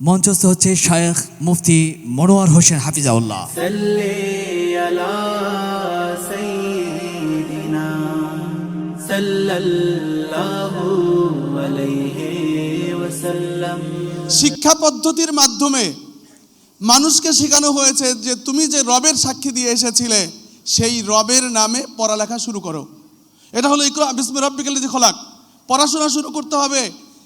মঞ্চস্থ হচ্ছে শায়েখ মুফতি মনোয়ার হোসেন হাফিজাউল্লাহ। শিক্ষা পদ্ধতির মাধ্যমে মানুষকে শেখানো হয়েছে যে তুমি যে রবের সাক্ষী দিয়ে এসেছিলে সেই রবের নামে পড়ালেখা শুরু করো। এটা হলো ইকরা বিসমে রব্বিকালি খোলাক। পড়াশোনা শুরু করতে হবে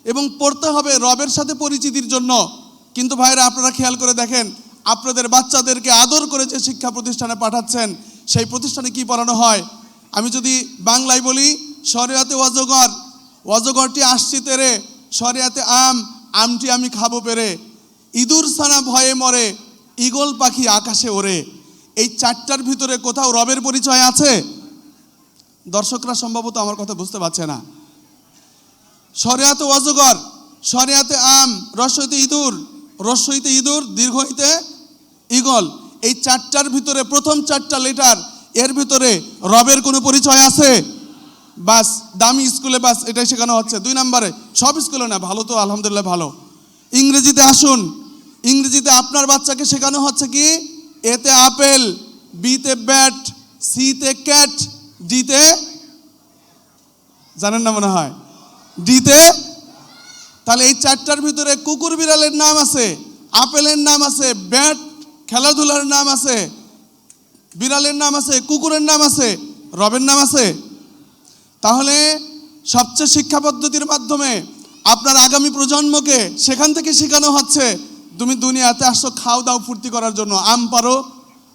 এবং পড়তে হবে রবের সাথে পরিচিতির জন্য। কিন্তু ভাইরা, আপনারা খেয়াল করে দেখেন, আপনাদের বাচ্চাদেরকে আদর করে যে শিক্ষা প্রতিষ্ঠানে পাঠাচ্ছেন, সেই প্রতিষ্ঠানে কি পড়ানো হয়? আমি যদি বাংলায় বলি, শরিয়াতে অজগর অজগরটি আসছি তেরে, শরিয়াতে আম, আমটি আমি খাব পেরে। ইঁদুর সানা ভয়ে মরে, ঈগল পাখি আকাশে ওড়ে। এই চারটার ভিতরে কোথাও রবের পরিচয় আছে? দর্শকরা সম্ভবত আমার কথা বুঝতে পারছে না। শরিয়াতে অজগর শরিয়াতে আম, রসইতে ইঁদুর রসইতে ইঁদুর, দীর্ঘ হইতে ঈগল। এই চারটার ভিতরে, প্রথম চারটা লেটার, এর ভিতরে রবের কোনো পরিচয় আছে? বাস, দামি স্কুলে বাস, এটাই শেখানো হচ্ছে। দুই নম্বরে, সব স্কুলে না, ভালো তো, আলহামদুলিল্লাহ ভালো। ইংরেজিতে আসুন। ইংরেজিতে আপনার বাচ্চাকে শেখানো হচ্ছে কি? এতে আপেল বিতে ব্যাট সিতে ক্যাট ডিতে জানেন না মনে হয় ডিতে তাহলে এই চারটার ভিতরে কুকুর বিড়ালের নাম আছে, আপেলের নাম আছে, ব্যাট, খেলাধুলার নাম আছে, বিড়ালের নাম আছে, কুকুরের নাম আছে, রবের নাম আছে। তাহলে সবচেয়ে শিক্ষা পদ্ধতির মাধ্যমে আপনার আগামী প্রজন্মকে সেখান থেকে শেখানো হচ্ছে, তুমি দুনিয়াতে আসছো খাও, দাও, ফুর্তি করার জন্য। আম পারো,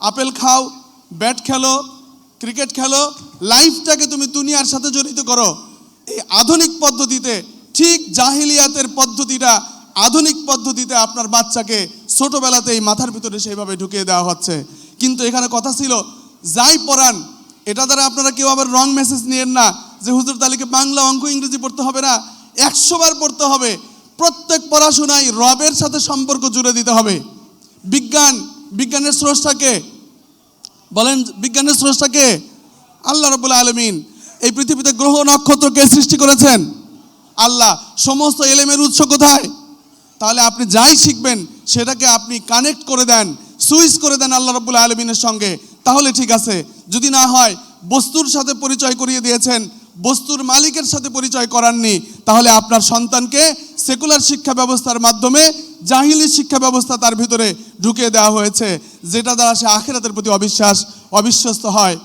আপেল খাও, ব্যাট খেলো, ক্রিকেট খেলো, লাইফটাকে তুমি দুনিয়ার সাথে জড়িত করো। এই আধুনিক পদ্ধতিতে ঠিক জাহিলিয়াতের পদ্ধতিটা আধুনিক পদ্ধতিতে আপনার বাচ্চাকে ছোটবেলাতেই মাথার ভিতরে সেইভাবে ঢুকিয়ে দেওয়া হচ্ছে। কিন্তু এখানে কথা ছিল, যাই পড়ান, এটা দ্বারা আপনারা কেউ আবার রং মেসেজ নিয়েন না যে হুজুর তালিকে বাংলা অঙ্ক ইংরেজি পড়তে হবে না, একশো বার পড়তে হবে। প্রত্যেক পড়াশোনায় রবের সাথে সম্পর্ক জুড়ে দিতে হবে। বিজ্ঞান, বিজ্ঞানের স্রষ্টাকে বলেন, বিজ্ঞানের স্রষ্টাকে আল্লাহ রবুল্লা আলমিন। এই পৃথিবীতে গ্রহ নক্ষত্রকে সৃষ্টি করেছেন। আল্লাহ, সমস্ত এলেমের উৎস কোথায়? তাহলে আপনি যাই শিখবেন, সেটাকে আপনি কানেক্ট করে দেন সুইচ করে দেন আল্লাহ রবুল্লা আলমিনের সঙ্গে। তাহলে ঠিক আছে। যদি না হয়, বস্তুর সাথে পরিচয় করিয়ে দিয়েছেন, বস্তুর মালিকের সাথে পরিচয় করাননি, তাহলে আপনার সন্তানকে সেকুলার শিক্ষা ব্যবস্থার মাধ্যমে জাহিলি শিক্ষা ব্যবস্থা তার ভিতরে ঢুকিয়ে দেওয়া হয়েছে, যেটা দ্বারা সে আখেরাতের প্রতি অবিশ্বাস, অবিশ্বস্ত হয়।